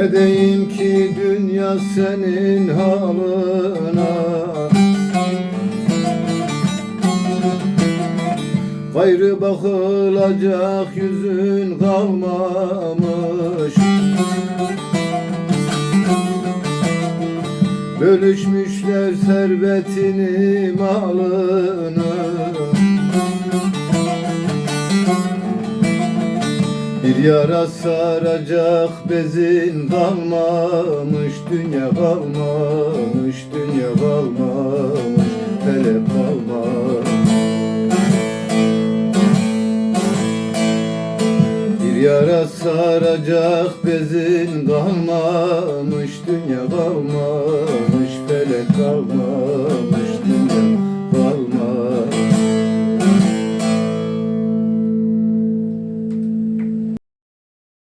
Ne diyeyim ki dünya senin halına. Gayrı bakılacak yüzün kalmamış. Bölüşmüşler servetini malını Bir yara saracak bezin kalmamış Dünya kalmamış, dünya kalmamış Felek kalmamış. Bir yara saracak bezin kalmamış Dünya kalmamış, felek kalmamış